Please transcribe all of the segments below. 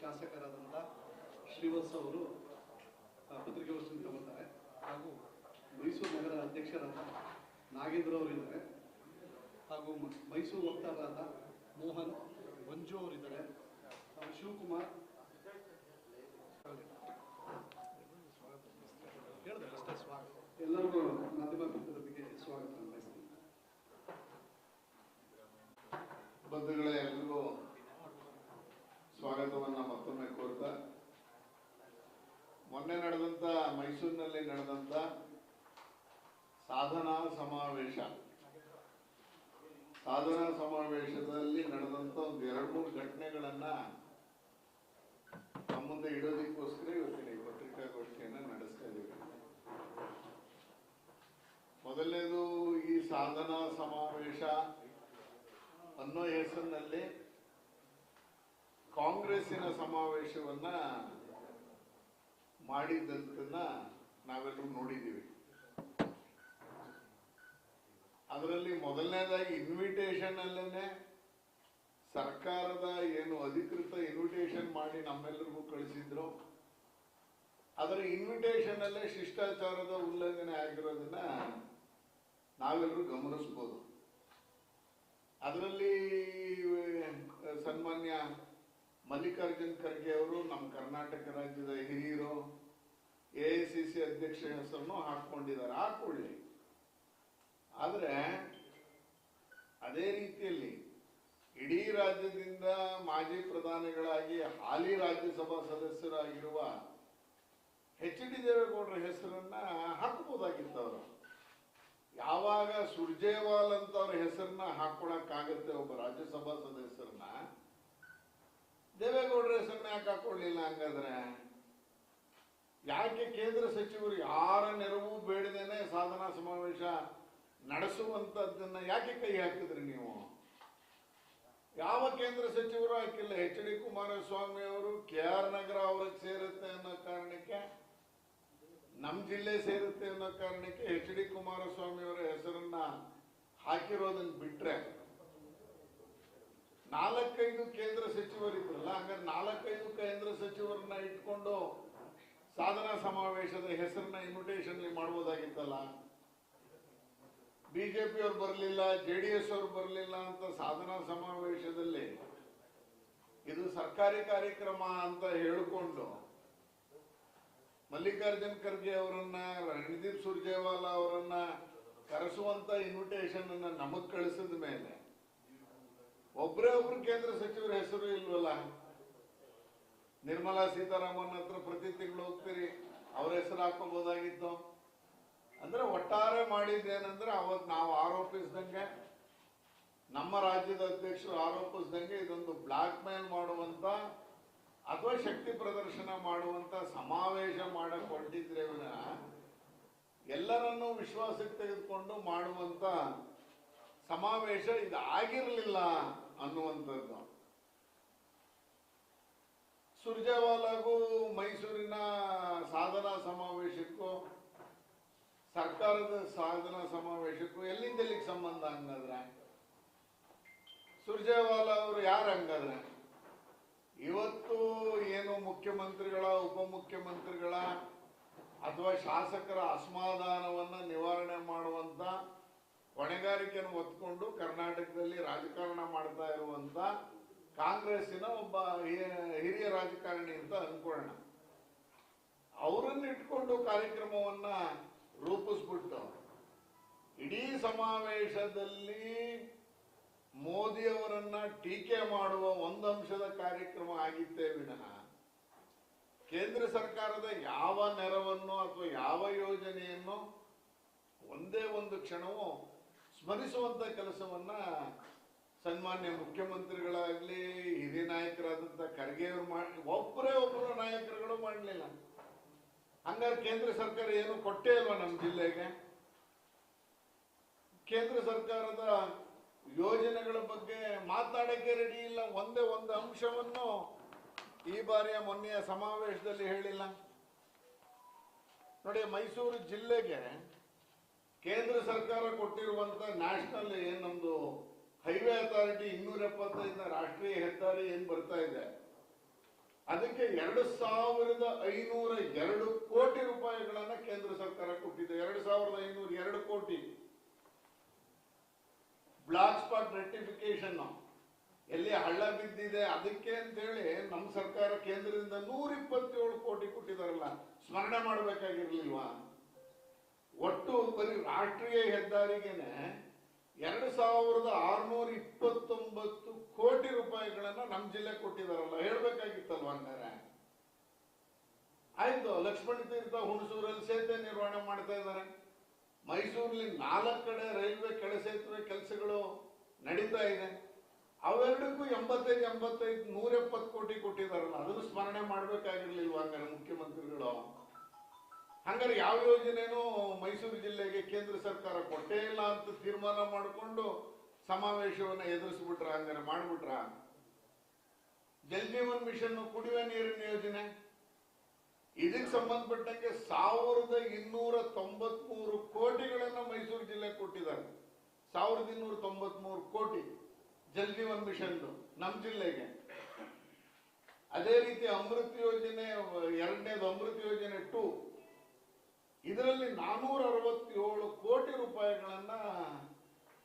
ಶಾಸಕರಾದಂಥ ಶ್ರೀವತ್ಸ ಅವರು ಆ, ಪತ್ರಿಕಾಗೋಷ್ಠಿಯಲ್ಲಿ ತಗೊಳ್ತಾರೆ ಹಾಗೂ ಮೈಸೂರು ನಗರ ಅಧ್ಯಕ್ಷರಾದ ನಾಗೇಂದ್ರ ಅವರು ಇದ್ದಾರೆ. ಹಾಗೂ ಮೈಸೂರು ವಕ್ತಾರರಾದ ಮೋಹನ್ ಮಂಜು ಅವರಿದ್ದಾರೆ ಶಿವಕುಮಾರ್. ಎಲ್ಲರಿಗೂ ಮಾಧ್ಯಮ ಮಿತ್ರರಿಗೆ ಸ್ವಾಗತ ಬಯಸ್ತೀನಿ ಬಂಧುಗಳೇ ಎಲ್ರಿಗೂ ಸ್ವಾಗತವನ್ನ ಮತ್ತೊಮ್ಮೆ ಕೋರ್ತಾ. ಮೊನ್ನೆ ನಡೆದಂತ ಮೈಸೂರಿನಲ್ಲಿ ನಡೆದಂತ ಸಾಧನಾ ಸಮಾವೇಶ. ಸಾಧನಾ ಸಮಾವೇಶದಲ್ಲಿ ನಡೆದಂತ ಒಂದು ಎರಡು ಮೂರು ಘಟನೆಗಳನ್ನು ನಮ್ಮ ಮುಂದೆ ಇಡೋದಕ್ಕೋಸ್ಕರ ಇವತ್ತಿನ ಪತ್ರಿಕಾಗೋಷ್ಠಿಯನ್ನ ನಡೆಸ್ತಾ ಇದ್ದೀವಿ. ಮೊದಲನೇದು ಈ ಸಾಧನಾ ಸಮಾವೇಶ ಅನ್ನೋ ಹೆಸರಿನಲ್ಲಿ ಕಾಂಗ್ರೆಸ್ಸಿನ ಸಮಾವೇಶವನ್ನ ಮಾಡಿದ್ದನ್ನ ನಾವೆಲ್ಲರೂ ನೋಡಿದ್ದೀವಿ. ಅದರಲ್ಲಿ ಮೊದಲನೇದಾಗಿ ಇನ್ವಿಟೇಷನ್ ಅಲ್ಲೇ ಸರ್ಕಾರದ ಏನು ಅಧಿಕೃತ ಇನ್ವಿಟೇಷನ್ ಮಾಡಿ ನಮ್ಮೆಲ್ಲರಿಗೂ ಕಳಿಸಿದ್ರು. ಅದರ ಇನ್ವಿಟೇಷನ್ ಅಲ್ಲೇ ಶಿಷ್ಟಾಚಾರದ ಉಲ್ಲಂಘನೆ ಆಗಿರೋದನ್ನ ನಾವೆಲ್ಲರೂ ಗಮನಿಸ್ಬೋದು. ಅದರಲ್ಲಿ ಸನ್ಮಾನ್ಯ ಮಲ್ಲಿಕಾರ್ಜುನ್ ಖರ್ಗೆ ಅವರು ನಮ್ಮ ಕರ್ನಾಟಕ ರಾಜ್ಯದ ಹಿರಿಯರು, ಎ ಐ ಸಿ ಸಿ ಅಧ್ಯಕ್ಷ ಹೆಸರನ್ನು ಹಾಕೊಂಡಿದ್ದಾರೆ ಹಾಕೊಳ್ಳಿ ಆದ್ರೆ, ಅದೇ ರೀತಿಯಲ್ಲಿ ಇಡೀ ರಾಜ್ಯದಿಂದ ಮಾಜಿ ಪ್ರಧಾನಿಗಳಾಗಿ ಹಾಲಿ ರಾಜ್ಯಸಭಾ ಸದಸ್ಯರಾಗಿರುವ ಎಚ್ ಡಿ ದೇವೇಗೌಡರ ಹೆಸರನ್ನ ಹಾಕಬಹುದಾಗಿತ್ತು ಅವರು ಯಾವಾಗ ಸುರ್ಜೇವಾಲ್ ಅಂತ ಅವ್ರ ಹೆಸರನ್ನ ಹಾಕೊಳಕ್ಕಾಗತ್ತೆ ಒಬ್ಬ ರಾಜ್ಯಸಭಾ ಸದಸ್ಯರನ್ನ ದೇವೇಗೌಡರ ಹೆಸರನ್ನ ಯಾಕೆ ಹಾಕೊಳ್ಳಿಲ್ಲ ಹಂಗಾದ್ರೆ? ಯಾಕೆ ಕೇಂದ್ರ ಸಚಿವರು ಯಾರ ನೆರವು ಬೇಡದೇನೆ ಸಾಧನಾ ಸಮಾವೇಶ ನಡೆಸುವಂತದ್ದನ್ನ ಯಾಕೆ ಕೈ ಹಾಕಿದ್ರಿ ನೀವು? ಯಾವ ಕೇಂದ್ರ ಸಚಿವರು ಹಾಕಿಲ್ಲ. ಎಚ್ ಡಿ ಕುಮಾರಸ್ವಾಮಿ ಅವರು ಕೆ ಆರ್ ನಗರ ಅವ್ರಿಗೆ ಸೇರುತ್ತೆ ಅನ್ನೋ ಕಾರಣಕ್ಕೆ ನಮ್ಮ ಜಿಲ್ಲೆ ಸೇರುತ್ತೆ ಅನ್ನೋ ಕಾರಣಕ್ಕೆ ಎಚ್ ಡಿ ಕುಮಾರಸ್ವಾಮಿ ಅವರ ಹೆಸರನ್ನ ಹಾಕಿರೋದನ್ನ ಬಿಟ್ರೆ ನಾಲ್ಕೈದು ಕೇಂದ್ರ ಸಚಿವರಿದ್ರಲ್ಲ ಹಂಗಾರೆ ನಾಲ್ಕೈದು ಕೇಂದ್ರ ಸಚಿವರನ್ನ ಇಟ್ಕೊಂಡು ಸಾಧನಾ ಸಮಾವೇಶದ ಹೆಸರನ್ನ ಇನ್ವಿಟೇಷನ್ ಮಾಡ್ಬೋದಾಗಿತ್ತಲ್ಲ? ಬಿಜೆಪಿ ಅವ್ರು ಬರಲಿಲ್ಲ ಜೆ ಡಿ ಎಸ್ ಅವ್ರು ಬರಲಿಲ್ಲ ಅಂತ ಸಾಧನಾ ಸಮಾವೇಶದಲ್ಲಿ ಇದು ಸರ್ಕಾರಿ ಕಾರ್ಯಕ್ರಮ ಅಂತ ಹೇಳಿಕೊಂಡು ಮಲ್ಲಿಕಾರ್ಜುನ್ ಖರ್ಗೆ ಅವರನ್ನ, ರಣದೀಪ್ ಸುರ್ಜೇವಾಲಾ ಅವರನ್ನ ಕರೆಸುವಂತ ಇನ್ವಿಟೇಷನ್ ಅನ್ನ ನಮಗ್ ಕಳಿಸಿದ ಮೇಲೆ ಒಬ್ಬರೇ ಒಬ್ರು ಕೇಂದ್ರ ಸಚಿವರ ಹೆಸರು ಇಲ್ವಲ್ಲ? ನಿರ್ಮಲಾ ಸೀತಾರಾಮನ್ ಹತ್ರ ಪ್ರತಿ ತಿಂಗಳು ಹೋಗ್ತೀರಿ, ಅವ್ರ ಹೆಸರು ಹಾಕೋಬಹುದಾಗಿತ್ತು ಅಂದ್ರೆ ಒಟ್ಟಾರೆ ಮಾಡಿದ್ದೇನಂದ್ರೆ ಅವತ್ ನಾವು ಆರೋಪಿಸಿದಂಗೆ, ನಮ್ಮ ರಾಜ್ಯದ ಅಧ್ಯಕ್ಷರು ಆರೋಪಿಸಿದಂಗೆ ಇದೊಂದು ಬ್ಲಾಕ್ ಮೇಲ್ ಮಾಡುವಂತ ಅಥವಾ ಶಕ್ತಿ ಪ್ರದರ್ಶನ ಮಾಡುವಂತ ಸಮಾವೇಶ ಮಾಡಕ್ ಹೊರಟಿದ್ರೆ ವಿನಃ ಎಲ್ಲರನ್ನೂ ವಿಶ್ವಾಸಕ್ಕೆ ತೆಗೆದುಕೊಂಡು ಮಾಡುವಂತ ಸಮಾವೇಶ ಇದು ಆಗಿರಲಿಲ್ಲ ಅನ್ನುವಂಥದ್ದು. ಸುರ್ಜೇವಾಲಾಗೂ ಮೈಸೂರಿನ ಸಾಧನಾ ಸಮಾವೇಶಕ್ಕೂ, ಸರ್ಕಾರದ ಸಾಧನಾ ಸಮಾವೇಶಕ್ಕೂ ಎಲ್ಲಿಂದ ಎಲ್ಲಿಗೆ ಸಂಬಂಧ ಹಂಗಾದ್ರೆ? ಸುರ್ಜೇವಾಲಾ ಅವರು ಯಾರು ಹಂಗಾದ್ರೆ? ಇವತ್ತು ಏನು ಮುಖ್ಯಮಂತ್ರಿಗಳ, ಉಪಮುಖ್ಯಮಂತ್ರಿಗಳ ಅಥವಾ ಶಾಸಕರ ಅಸಮಾಧಾನವನ್ನು ನಿವಾರಣೆ ಮಾಡುವಂತ ಹೊಣೆಗಾರಿಕೆಯನ್ನು ಹೊತ್ಕೊಂಡು ಕರ್ನಾಟಕದಲ್ಲಿ ರಾಜಕಾರಣ ಮಾಡ್ತಾ ಇರುವಂತ ಕಾಂಗ್ರೆಸ್ಸಿನ ಒಬ್ಬ ಹಿರಿಯ ರಾಜಕಾರಣಿ ಅಂತ ಅನ್ಕೊಳ್ಳೋಣ ಅವರನ್ನ ಇಟ್ಕೊಂಡು ಕಾರ್ಯಕ್ರಮವನ್ನ ರೂಪಿಸ್ಬಿಟ್ಟು ಇಡೀ ಸಮಾವೇಶದಲ್ಲಿ ಮೋದಿಯವರನ್ನ ಟೀಕೆ ಮಾಡುವ ಒಂದಂಶದ ಕಾರ್ಯಕ್ರಮ ಆಗಿತ್ತೆ ವಿನಃ ಕೇಂದ್ರ ಸರ್ಕಾರದ ಯಾವ ನೆರವನ್ನು ಅಥವಾ ಯಾವ ಯೋಜನೆಯನ್ನು ಒಂದೇ ಒಂದು ಕ್ಷಣವೂ ಸ್ಮರಿಸುವಂತ ಕೆಲಸವನ್ನ ಸನ್ಮಾನ್ಯ ಮುಖ್ಯಮಂತ್ರಿಗಳಾಗ್ಲಿ, ಹಿರಿಯ ನಾಯಕರಾದಂತ ಖರ್ಗೆ ಅವರು ಮಾಡಿ ಒಬ್ಬರೇ ಒಬ್ಬರು ನಾಯಕರುಗಳು ಮಾಡಲಿಲ್ಲ. ಹಂಗಾರೆ ಕೇಂದ್ರ ಸರ್ಕಾರ ಏನು ಕೊಟ್ಟೇ ಇಲ್ವಾ ನಮ್ಮ ಜಿಲ್ಲೆಗೆ? ಕೇಂದ್ರ ಸರ್ಕಾರದ ಯೋಜನೆಗಳ ಬಗ್ಗೆ ಮಾತಾಡಕ್ಕೆ ರೆಡಿ ಇಲ್ಲ. ಒಂದೇ ಒಂದು ಅಂಶವನ್ನು ಈ ಬಾರಿಯ ಮೊನ್ನೆಯ ಸಮಾವೇಶದಲ್ಲಿ ಹೇಳಿಲ್ಲ. ನೋಡಿ, ಮೈಸೂರು ಜಿಲ್ಲೆಗೆ ಕೇಂದ್ರ ಸರ್ಕಾರ ಕೊಟ್ಟಿರುವಂತ ನ್ಯಾಷನಲ್ ಏನ್ ನಮ್ದು ಹೈವೇ ಅಥಾರಿಟಿ ಇನ್ನೂರ ಎಪ್ಪತ್ತೈದನ ರಾಷ್ಟ್ರೀಯ ಹೆದ್ದಾರಿ ಏನ್ ಬರ್ತಾ ಇದೆ, ಅದಕ್ಕೆ ಎರಡು ಸಾವಿರದ ಐನೂರ ಎರಡು ಕೋಟಿ ರೂಪಾಯಿಗಳನ್ನ ಕೇಂದ್ರ ಸರ್ಕಾರ ಕೊಟ್ಟಿದೆ. ಎರಡು ಸಾವಿರದ ಐನೂರ ಎರಡು ಕೋಟಿ. ಬ್ಲಾಕ್ ಸ್ಪಾಟ್ ರೆಕ್ಟಿಫಿಕೇಶನ್ ಎಲ್ಲಿ ಹಳ್ಳ ಬಿದ್ದಿದೆ ಅದಕ್ಕೆ ಅಂತೇಳಿ ನಮ್ಮ ಸರ್ಕಾರ ಕೇಂದ್ರದಿಂದ ನೂರ ಇಪ್ಪತ್ತೇಳು ಕೋಟಿ ಕೊಟ್ಟಿದಾರಲ್ಲ, ಸ್ಮರಣೆ ಮಾಡಬೇಕಾಗಿರ್ಲಿಲ್ವಾ? ಒಟ್ಟು ಬರೀ ರಾಷ್ಟ್ರೀಯ ಹೆದ್ದಾರಿಗೆನೆ ಎರಡು ಸಾವಿರದ ಆರ್ನೂರ ಇಪ್ಪತ್ತೊಂಬತ್ತು ಕೋಟಿ ರೂಪಾಯಿಗಳನ್ನ ನಮ್ಮ ಜಿಲ್ಲೆ ಕೊಟ್ಟಿದಾರಲ್ಲ, ಹೇಳ್ಬೇಕಾಗಿತ್ತಲ್ವ ಹಂಗಾರೆ? ಆಯ್ತು, ಲಕ್ಷ್ಮಣ ತೀರ್ಥ ಹುಣಸೂರಲ್ಲಿ ಸೇತುವೆ ನಿರ್ವಹಣೆ ಮಾಡ್ತಾ ಇದ್ದಾರೆ. ಮೈಸೂರಲ್ಲಿ ನಾಲ್ಕು ಕಡೆ ರೈಲ್ವೆ ಕೆಳಸೇತುವೆ ಕೆಲಸಗಳು ನಡೀತಾ ಇದೆ. ಅವೆರಡಕ್ಕೂ ಎಂಬತ್ತೈದು ಎಂಬತ್ತೈದು, ನೂರ ಎಪ್ಪತ್ತು ಕೋಟಿ ಕೊಟ್ಟಿದಾರಲ್ಲ, ಅದನ್ನು ಸ್ಮರಣೆ ಮಾಡ್ಬೇಕಾಗಿರ್ಲಿಲ್ವಾ ಹಂಗಾರೆ ಮುಖ್ಯಮಂತ್ರಿಗಳು? ಹಂಗಾರೆ ಯಾವ ಯೋಜನೆನೂ ಮೈಸೂರು ಜಿಲ್ಲೆಗೆ ಕೇಂದ್ರ ಸರ್ಕಾರ ಕೊಟ್ಟೇ ಇಲ್ಲ ಅಂತ ತೀರ್ಮಾನ ಮಾಡಿಕೊಂಡು ಸಮಾವೇಶವನ್ನ ಎದುರಿಸ್ಬಿಟ್ರ, ಹಂಗಾರೆ ಮಾಡಿಬಿಟ್ರ? ಜಲ್ ಜೀವನ್ ಮಿಷನ್ ಕುಡಿಯುವ ನೀರಿನ ಯೋಜನೆ. ಇದಕ್ಕೆ ಸಂಬಂಧಪಟ್ಟಂಗೆ ಸಾವಿರದ ಇನ್ನೂರ ತೊಂಬತ್ಮೂರು ಕೋಟಿಗಳನ್ನು ಮೈಸೂರು ಜಿಲ್ಲೆ ಕೊಟ್ಟಿದ್ದಾರೆ. ಸಾವಿರದ ಇನ್ನೂರ ತೊಂಬತ್ಮೂರು ಕೋಟಿ ಜಲ್ ಜೀವನ್ ಮಿಷನ್ ನಮ್ಮ ಜಿಲ್ಲೆಗೆ. ಅದೇ ರೀತಿ ಅಮೃತ್ ಯೋಜನೆ, ಎರಡನೇದು ಅಮೃತ್ ಯೋಜನೆ ಟೂ ಇದರಲ್ಲಿ ನಾನೂರ ಅರವತ್ತೇಳು ಕೋಟಿ ರೂಪಾಯಿಗಳನ್ನ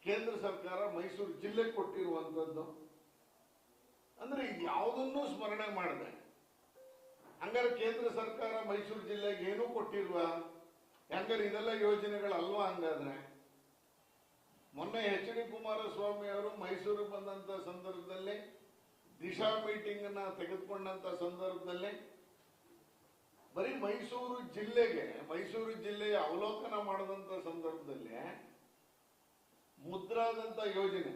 ಕೇಂದ್ರ ಸರ್ಕಾರ ಮೈಸೂರು ಜಿಲ್ಲೆಗೆ ಕೊಟ್ಟಿರುವಂತದ್ದು. ಅಂದ್ರೆ ಯಾವುದನ್ನು ಸ್ಮರಣೆ ಮಾಡಿದೆ. ಹಂಗಾರೆ ಕೇಂದ್ರ ಸರ್ಕಾರ ಮೈಸೂರು ಜಿಲ್ಲೆಗೆ ಏನೂ ಕೊಟ್ಟಿಲ್ವಾ? ಹಂಗಾರೆ ಇದೆಲ್ಲ ಯೋಜನೆಗಳಲ್ವಾ ಹಂಗಾದ್ರೆ? ಮೊನ್ನೆ ಎಚ್ ಡಿ ಕುಮಾರಸ್ವಾಮಿ ಅವರು ಮೈಸೂರಿಗೆ ಬಂದಂತ ಸಂದರ್ಭದಲ್ಲಿ ದಿಶಾ ಮೀಟಿಂಗ್ ಅನ್ನ ತೆಗೆದುಕೊಂಡಂತ ಸಂದರ್ಭದಲ್ಲಿ ಬರೀ ಮೈಸೂರು ಜಿಲ್ಲೆಗೆ, ಮೈಸೂರು ಜಿಲ್ಲೆಯ ಅವಲೋಕನ ಮಾಡದಂತ ಸಂದರ್ಭದಲ್ಲಿ ಮುದ್ರಾದಂತ ಯೋಜನೆ.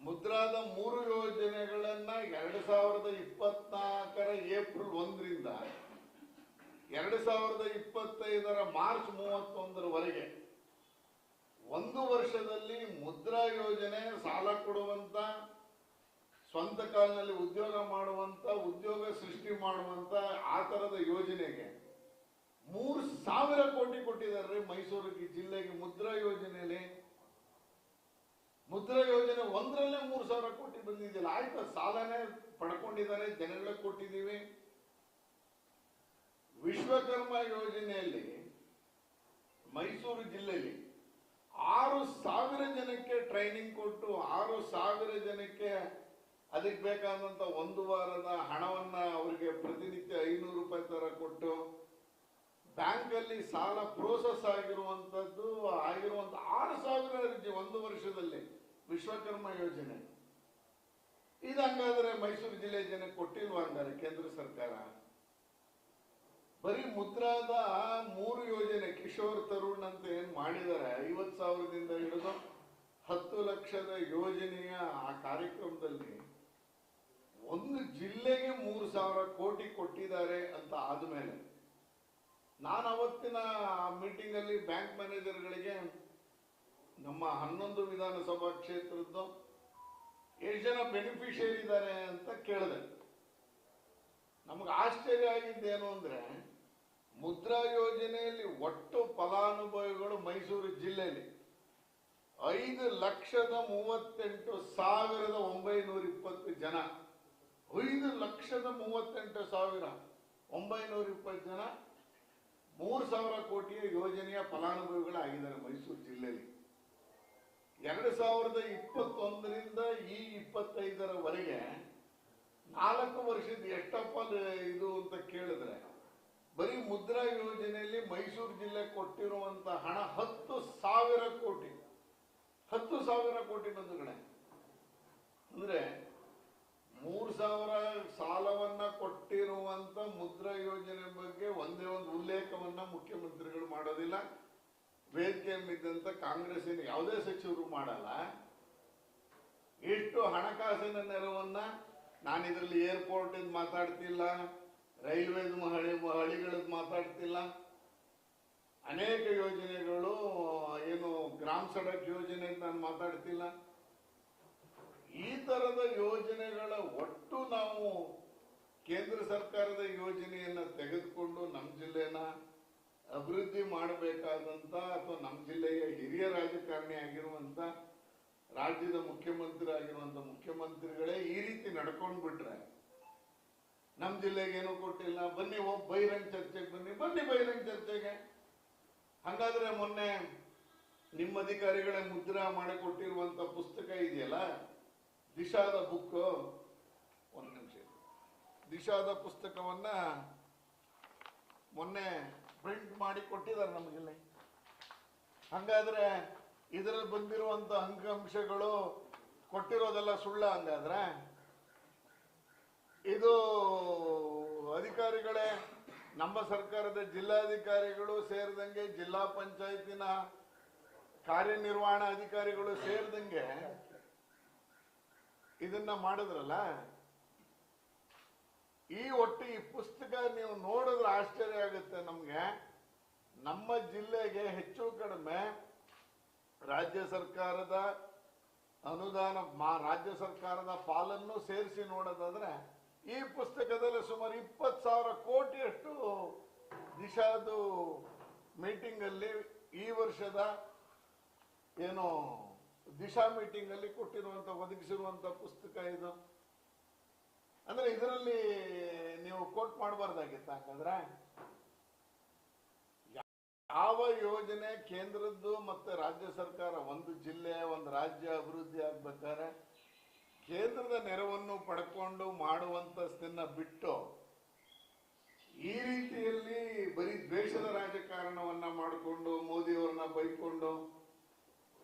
ಮುದ್ರಾದ ಮೂರು ಯೋಜನೆಗಳನ್ನ ಎರಡ್ ಸಾವಿರದ ಇಪ್ಪತ್ನಾಲ್ಕರ ಏಪ್ರಿಲ್ ಒಂದರಿಂದ ಎರಡು ಸಾವಿರದ ಇಪ್ಪತ್ತೈದರ ಮಾರ್ಚ್ ಮೂವತ್ತೊಂದರವರೆಗೆ ಒಂದು ವರ್ಷದಲ್ಲಿ ಮುದ್ರಾ ಯೋಜನೆ ಸಾಲ ಕೊಡುವಂತ ಸ್ವಂತ ಕಾಲಿನಲ್ಲಿ ಉದ್ಯೋಗ ಮಾಡುವಂತ, ಉದ್ಯೋಗ ಸೃಷ್ಟಿ ಮಾಡುವಂತ ಆ ತರದ ಯೋಜನೆಗೆ ಮೂರು ಸಾವಿರ ಕೋಟಿ ಕೊಟ್ಟಿದ್ದಾರೆ ಮೈಸೂರಿಗೆ, ಜಿಲ್ಲೆಗೆ ಮುದ್ರಾ ಯೋಜನೆಯಲ್ಲಿ. ಮುದ್ರಾ ಯೋಜನೆ ಒಂದರಲ್ಲೇ ಮೂರು ಸಾವಿರ ಕೋಟಿ ಬಂದಿದ್ದಿಲ್ಲ ಆಯ್ತು? ಸಾಲನೇ ಪಡ್ಕೊಂಡಿದ್ದಾರೆ, ಜನಗಳಿಗೆ ಕೊಟ್ಟಿದ್ದೀವಿ. ವಿಶ್ವಕರ್ಮ ಯೋಜನೆಯಲ್ಲಿ ಮೈಸೂರು ಜಿಲ್ಲೆಯಲ್ಲಿ ಆರು ಸಾವಿರ ಜನಕ್ಕೆ ಟ್ರೈನಿಂಗ್ ಕೊಟ್ಟು, ಆರು ಸಾವಿರ ಜನಕ್ಕೆ ಅದಕ್ಕೆ ಬೇಕಾದಂತ ಒಂದು ವಾರದ ಹಣವನ್ನ ಅವರಿಗೆ ಪ್ರತಿನಿತ್ಯ ಐನೂರು ರೂಪಾಯಿ ತರ ಕೊಟ್ಟು ಬ್ಯಾಂಕ್ ಅಲ್ಲಿ ಸಾಲ ಪ್ರೋಸೆಸ್ ಆಗಿರುವಂತದ್ದು, ಆಗಿರುವಂತ ಆರು ಸಾವಿರ ಅರ್ಜಿ ಒಂದು ವರ್ಷದಲ್ಲಿ ವಿಶ್ವಕರ್ಮ ಯೋಜನೆ. ಇದು ಮೈಸೂರು ಜಿಲ್ಲೆ ಜನ ಕೊಟ್ಟಿಲ್ವಾ ಹಂಗಾರೆ ಕೇಂದ್ರ ಸರ್ಕಾರ? ಬರೀ ಮುದ್ರಾದ ಮೂರು ಯೋಜನೆ ಕಿಶೋರ್ ತರುಣ್ ಅಂತ ಏನ್ ಮಾಡಿದ್ದಾರೆ? ಐವತ್ ಸಾವಿರದಿಂದ ಹಿಡಿದು ಹತ್ತು ಲಕ್ಷದ ಯೋಜನೆಯ ಆ ಕಾರ್ಯಕ್ರಮದಲ್ಲಿ ಒಂದು ಜಿಲ್ಲೆಗೆ ಮೂರು ಸಾವಿರ ಕೋಟಿ ಕೊಟ್ಟಿದ್ದಾರೆ ಅಂತ ಆದ್ಮೇಲೆ ನಾನು ಅವತ್ತಿನ ಮೀಟಿಂಗ್ ಅಲ್ಲಿ ಬ್ಯಾಂಕ್ ಮ್ಯಾನೇಜರ್ಗಳಿಗೆ ನಮ್ಮ ಹನ್ನೊಂದು ವಿಧಾನಸಭಾ ಕ್ಷೇತ್ರದ್ದು ಎಷ್ಟು ಜನ ಬೆನಿಫಿಷಿಯರಿ ಇದ್ದಾರೆ ಅಂತ ಕೇಳಿದೆ. ನಮ್ಗೆ ಆಶ್ಚರ್ಯ ಆಗಿದ್ದೇನು ಅಂದ್ರೆ ಮುದ್ರಾ ಯೋಜನೆಯಲ್ಲಿ ಒಟ್ಟು ಫಲಾನುಭವಿಗಳು ಮೈಸೂರು ಜಿಲ್ಲೆಯಲ್ಲಿ ಐದು ಲಕ್ಷದ ಮೂವತ್ತೆಂಟು ಸಾವಿರದ ಒಂಬೈನೂರ ಇಪ್ಪತ್ತು ಜನ. ಐದು ಲಕ್ಷದ ಮೂವತ್ತೆಂಟು ಸಾವಿರ, ಒಂಬೈನೂರ ಇಪ್ಪತ್ತು ಜನ, ಮೂರು ಸಾವಿರ ಕೋಟಿಯ ಯೋಜನೆಯ ಫಲಾನುಭವಿಗಳಾಗಿದ್ದಾರೆ ಮೈಸೂರು ಜಿಲ್ಲೆಯಲ್ಲಿ. ಎರಡು ಸಾವಿರದ ಇಪ್ಪತ್ತೊಂದರಿಂದ ಈ ಇಪ್ಪತ್ತೈದರವರೆಗೆ ನಾಲ್ಕು ವರ್ಷದ ಎಷ್ಟಪ್ಪ ಇದು ಅಂತ ಕೇಳಿದ್ರೆ, ಬರೀ ಮುದ್ರಾ ಯೋಜನೆಯಲ್ಲಿ ಮೈಸೂರು ಜಿಲ್ಲೆ ಕೊಟ್ಟಿರುವಂತ ಹಣ ಹತ್ತು ಸಾವಿರ ಕೋಟಿ, ಹತ್ತು ಸಾವಿರ ಕೋಟಿ ಬಂಧುಗಳೇ. ಅಂದ್ರೆ ಮೂರ್ ಸಾವಿರ ಸಾಲವನ್ನ ಕೊಟ್ಟಿರುವಂತ ಮುದ್ರಾ ಯೋಜನೆ ಬಗ್ಗೆ ಒಂದೇ ಒಂದು ಉಲ್ಲೇಖವನ್ನ ಮುಖ್ಯಮಂತ್ರಿಗಳು ಮಾಡೋದಿಲ್ಲ. ವೇದಿಕೆಯಲ್ಲಿದ್ದಂತ ಕಾಂಗ್ರೆಸ್ಸಿನ ಯಾವುದೇ ಸಚಿವರು ಮಾಡಲ್ಲ. ಇಷ್ಟು ಹಣಕಾಸಿನ ನೆರವನ್ನ ನಾನು ಇದರಲ್ಲಿ ಏರ್ಪೋರ್ಟ್ ಮಾತಾಡ್ತಿಲ್ಲ, ರೈಲ್ವೇದ ಹಳಿ ಹಳಿಗಳದ್ ಮಾತಾಡ್ತಿಲ್ಲ. ಅನೇಕ ಯೋಜನೆಗಳು, ಏನು ಗ್ರಾಮ ಸಡಕ್ ಯೋಜನೆ ನಾನು ಮಾತಾಡ್ತಿಲ್ಲ. ಈ ತರದ ಯೋಜನೆಗಳ ಒಟ್ಟು ನಾವು ಕೇಂದ್ರ ಸರ್ಕಾರದ ಯೋಜನೆಯನ್ನ ತೆಗೆದುಕೊಂಡು ನಮ್ಮ ಜಿಲ್ಲೆನ ಅಭಿವೃದ್ಧಿ ಮಾಡಬೇಕಾದಂತ ಅಥವಾ ನಮ್ಮ ಜಿಲ್ಲೆಯ ಹಿರಿಯ ರಾಜಕಾರಣಿ ಆಗಿರುವಂತ ರಾಜ್ಯದ ಮುಖ್ಯಮಂತ್ರಿ ಆಗಿರುವಂತ ಮುಖ್ಯಮಂತ್ರಿಗಳೇ ಈ ರೀತಿ ನಡ್ಕೊಂಡು ಬಿಟ್ರೆ ನಮ್ಮ ಜಿಲ್ಲೆಗೆ ಏನೂ ಕೊಟ್ಟಿಲ್ಲ. ಬನ್ನಿ ಒಬ್ಬ ಬಹಿರಂಗ ಚರ್ಚೆಗೆ ಬನ್ನಿ. ಬನ್ನಿ ಬಹಿರಂಗ ಚರ್ಚೆಗೆ. ಹಂಗಾದ್ರೆ ಮೊನ್ನೆ ನಿಮ್ಮ ಅಧಿಕಾರಿಗಳೇ ಮುದ್ರಾ ಮಾಡಿ ಕೊಟ್ಟಿರುವಂತ ಪುಸ್ತಕ ಇದೆಯಲ್ಲ? ದಿಶಾದ ಬುಕ್ ಒಂದು ನಿಮಿಷ. ದಿಶಾದ ಪುಸ್ತಕವನ್ನ ಮೊನ್ನೆ ಪ್ರಿಂಟ್ ಮಾಡಿ ಕೊಟ್ಟಿದ್ದಾರೆ ನಮಗಿಲ್ಲಿ ಹಂಗಾದ್ರೆ ಇದರಲ್ಲಿ ಬಂದಿರುವಂತ ಅಂಕಾಂಶಗಳು ಕೊಟ್ಟಿರೋದೆಲ್ಲ ಸುಳ್ಳ ಹಂಗಾದ್ರೆ ಇದು ಅಧಿಕಾರಿಗಳೇ, ನಮ್ಮ ಸರ್ಕಾರದ ಜಿಲ್ಲಾಧಿಕಾರಿಗಳು ಸೇರಿದಂಗೆ ಜಿಲ್ಲಾ ಪಂಚಾಯತಿನ ಕಾರ್ಯನಿರ್ವಹಣಾ ಅಧಿಕಾರಿಗಳು ಸೇರಿದಂಗೆ ಇದನ್ನ ಮಾಡಿದ್ರಲ್ಲ? ಈ ಒಟ್ಟು ಈ ಪುಸ್ತಕ ನೀವು ನೋಡಿದ್ರೆ ಆಶ್ಚರ್ಯ ಆಗುತ್ತೆ ನಮ್ಗೆ. ನಮ್ಮ ಜಿಲ್ಲೆಗೆ ಹೆಚ್ಚು ಕಡಿಮೆ ರಾಜ್ಯ ಸರ್ಕಾರದ ಅನುದಾನ ರಾಜ್ಯ ಸರ್ಕಾರದ ಪಾಲನ್ನು ಸೇರಿಸಿ ನೋಡೋದಾದ್ರೆ, ಈ ಪುಸ್ತಕದಲ್ಲಿ ಸುಮಾರು ಇಪ್ಪತ್ತು ಸಾವಿರ ಕೋಟಿಯಷ್ಟು ದಿಶಾದು ಮೀಟಿಂಗ್ ಅಲ್ಲಿ ಈ ವರ್ಷದ ಏನು ದಿಶಾ ಮೀಟಿಂಗ್ ಅಲ್ಲಿ ಕೊಟ್ಟಿರುವಂತ, ಒದಗಿಸಿರುವಂತ ಪುಸ್ತಕ ಇದು. ಅಂದ್ರೆ ಇದರಲ್ಲಿ ನೀವು ಕೋಟ್ ಮಾಡಬಾರ್ದಾಗಿತ್ತು ಹಾಗಾದ್ರೆ? ಯಾವ ಯೋಜನೆ ಕೇಂದ್ರದ್ದು ಮತ್ತೆ ರಾಜ್ಯ ಸರ್ಕಾರ, ಒಂದು ಜಿಲ್ಲೆ, ಒಂದು ರಾಜ್ಯ ಅಭಿವೃದ್ಧಿ ಆಗ್ಬೇಕಾದ್ರೆ ಕೇಂದ್ರದ ನೆರವನ್ನು ಪಡ್ಕೊಂಡು ಮಾಡುವಂತಸ್ತನ್ನ ಬಿಟ್ಟು ಈ ರೀತಿಯಲ್ಲಿ ಬರೀ ದ್ವೇಷದ ರಾಜಕಾರಣವನ್ನ ಮಾಡಿಕೊಂಡು, ಮೋದಿಯವರನ್ನ ಬೈಕೊಂಡು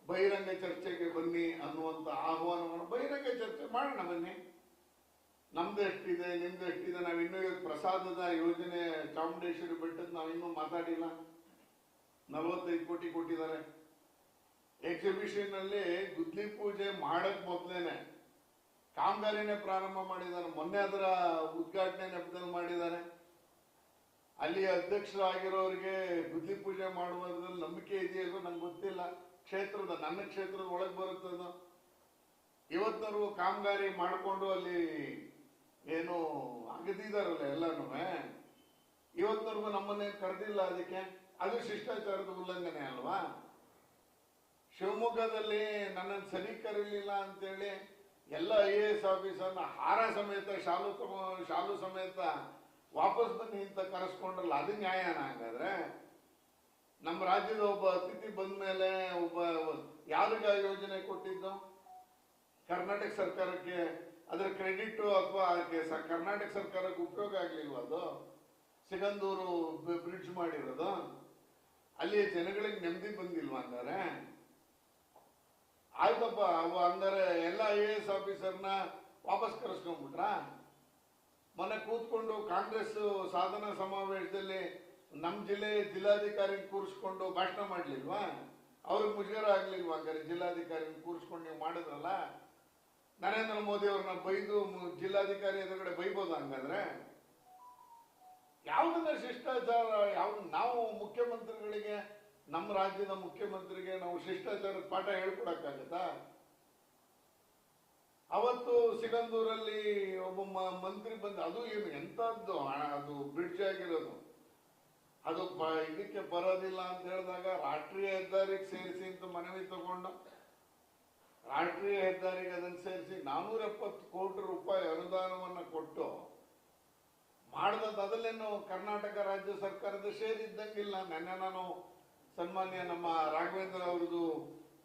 ಬಹಿರಂಗ ಚರ್ಚೆಗೆ ಬನ್ನಿ ಅನ್ನುವಂತ ಆಹ್ವಾನವನ್ನು ಬಹಿರಂಗ ಚರ್ಚೆ ಮಾಡೋಣ ಬನ್ನಿ. ನಮ್ದು ಎಷ್ಟಿದೆ, ನಿಮ್ದು ಎಷ್ಟಿದೆ, ನಾವು ಇನ್ನೂ ಪ್ರಸಾದದ ಯೋಜನೆ ಚಾಮುಂಡೇಶ್ವರಿ ಬೆಟ್ಟದ ನಾವು ಇನ್ನೂ ಮಾತಾಡಿಲ್ಲ. ನಲವತ್ತೈದು ಕೋಟಿ ಕೊಟ್ಟಿದ್ದಾರೆ. ಎಕ್ಸಿಬಿಷನ್ ಅಲ್ಲಿ ಗುದ್ಲಿ ಪೂಜೆ ಮಾಡಕ್ ಮೊದ್ಲೇನೆ. ಕಾಮಗಾರಿನೇ ಪ್ರಾರಂಭ ಮಾಡಿದ್ದಾರೆ. ಮೊನ್ನೆ ಅದರ ಉದ್ಘಾಟನೆ ನೆಪದಲ್ಲಿ ಮಾಡಿದ್ದಾರೆ. ಅಲ್ಲಿ ಅಧ್ಯಕ್ಷರಾಗಿರೋರಿಗೆ ಗುದ್ಲಿ ಪೂಜೆ ಮಾಡುವುದ್ರಲ್ಲಿ ನಂಬಿಕೆ ಇದೆಯೋ ನಂಗೆ ಗೊತ್ತಿಲ್ಲ. ಕ್ಷೇತ್ರದ, ನನ್ನ ಕ್ಷೇತ್ರದ ಒಳಗೆ ಬರುತ್ತದು ಇವತ್ತವರೆಗೂ ಕಾಮಗಾರಿ ಮಾಡಿಕೊಂಡು ಅಲ್ಲಿ ಏನು ಅಗದಿದಾರಲ್ಲ ಎಲ್ಲಾನು ಇವತ್ತವರೆಗೂ ನಮ್ಮನ್ನೇನು ಕರೆದಿಲ್ಲ ಅದಕ್ಕೆ? ಅದು ಶಿಷ್ಟಾಚಾರದ ಉಲ್ಲಂಘನೆ ಅಲ್ವಾ? ಶಿವಮೊಗ್ಗದಲ್ಲಿ ನನ್ನನ್ನು ಸರಿ ಕರೀಲಿಲ್ಲ ಅಂತೇಳಿ ಎಲ್ಲ ಐ ಎ ಎಸ್ ಆಫೀಸರ್ನ ಹಾರ ಸಮೇತ, ಶಾಲು ಶಾಲು ಸಮೇತ ವಾಪಸ್ ಬಂದು ಇಂತ ಕರೆಸ್ಕೊಂಡ್ರಲ್ಲ, ಅದು ನ್ಯಾಯನ ಹಂಗಾದ್ರೆ? ನಮ್ಮ ರಾಜ್ಯದ ಒಬ್ಬ ಅತಿಥಿ ಬಂದ ಮೇಲೆ ಒಬ್ಬ ಆ ಯೋಜನೆ ಕೊಟ್ಟಿದ್ದು? ಕರ್ನಾಟಕ ಸರ್ಕಾರಕ್ಕೆ ಅದರ ಕ್ರೆಡಿಟ್ ಅಥವಾ ಕರ್ನಾಟಕ ಸರ್ಕಾರಕ್ಕೆ ಉಪಯೋಗ ಆಗ್ಲಿಲ್ವ ಅದು? ಸಿಗಂದೂರು ಬ್ರಿಡ್ಜ್ ಮಾಡಿರೋದು. ಅಲ್ಲಿ ಜನಗಳಿಗೆ ನೆಮ್ಮದಿ ಬಂದಿಲ್ವಾ ಅಂದರೆ? ಆಯ್ತಪ್ಪ, ಅವ ಅಂದರೆ ಎಲ್ಲ ಐ ಎ ಎಸ್ ಆಫೀಸರ್ನ ವಾಪಸ್ ಕರೆಸ್ಕೊಂಡ್ಬಿಟ್ರ? ಮೊನ್ನೆ ಕೂತ್ಕೊಂಡು ಕಾಂಗ್ರೆಸ್ ಸಾಧನಾ ಸಮಾವೇಶದಲ್ಲಿ ನಮ್ಮ ಜಿಲ್ಲೆ ಜಿಲ್ಲಾಧಿಕಾರಿ ಕೂರಿಸ್ಕೊಂಡು ಭಾಷಣ ಮಾಡ್ಲಿಲ್ವಾ? ಅವ್ರಿಗೆ ಮುಜುಗರ ಆಗ್ಲಿಲ್ವಾ ಹಂಗಾರೆ ಜಿಲ್ಲಾಧಿಕಾರಿ ಕೂರಿಸ್ಕೊಂಡು ನೀವು ಮಾಡಿದ್ರಲ್ಲ? ನರೇಂದ್ರ ಮೋದಿ ಅವ್ರನ್ನ ಬೈದು ಜಿಲ್ಲಾಧಿಕಾರಿ ಎದುರುಗಡೆ ಬೈಬೋದು ಹಂಗಾದ್ರೆ? ಯಾವುದನ್ನ ಶಿಷ್ಟಾಚಾರ, ಯಾವ ನಾವು ಮುಖ್ಯಮಂತ್ರಿಗಳಿಗೆ ನಮ್ಮ ರಾಜ್ಯದ ಮುಖ್ಯಮಂತ್ರಿಗೆ ನಾವು ಶಿಷ್ಟಾಚಾರದ ಪಾಠ ಹೇಳ್ಕೊಡಕ್ಕಾಗತ್ತಾ? ಅವತ್ತು ಸಿಗಂದೂರಲ್ಲಿ ಒಬ್ಬ ಮಂತ್ರಿ ಬಂದ ಅದು ಏನು ಎಂತದ್ದು ಅದು ಬ್ರಿಡ್ಜ್ ಆಗಿರೋದು? ಅದು ಇದಕ್ಕೆ ಬರೋದಿಲ್ಲ ಅಂತ ಹೇಳಿದಾಗ ರಾಷ್ಟ್ರೀಯ ಹೆದ್ದಾರಿಗೆ ಸೇರಿಸಿ ಅಂತ ಮನವಿ ತಗೊಂಡ. ರಾಷ್ಟ್ರೀಯ ಹೆದ್ದಾರಿಗೆ ಅದನ್ನು ಸೇರಿಸಿ ನಾನೂರ ಎಪ್ಪತ್ತು ಕೋಟಿ ರೂಪಾಯಿ ಅನುದಾನವನ್ನ ಕೊಟ್ಟು ಮಾಡದ ಅದಲ್ಲೇನು ಕರ್ನಾಟಕ ರಾಜ್ಯ ಸರ್ಕಾರದ ಶೇರ್ ಇದ್ದಂಗಿಲ್ಲ ನೆನ್ನೆ ನಾನು ಸನ್ಮಾನ್ಯ ನಮ್ಮ ರಾಘವೇಂದ್ರ ಅವ್ರದ್ದು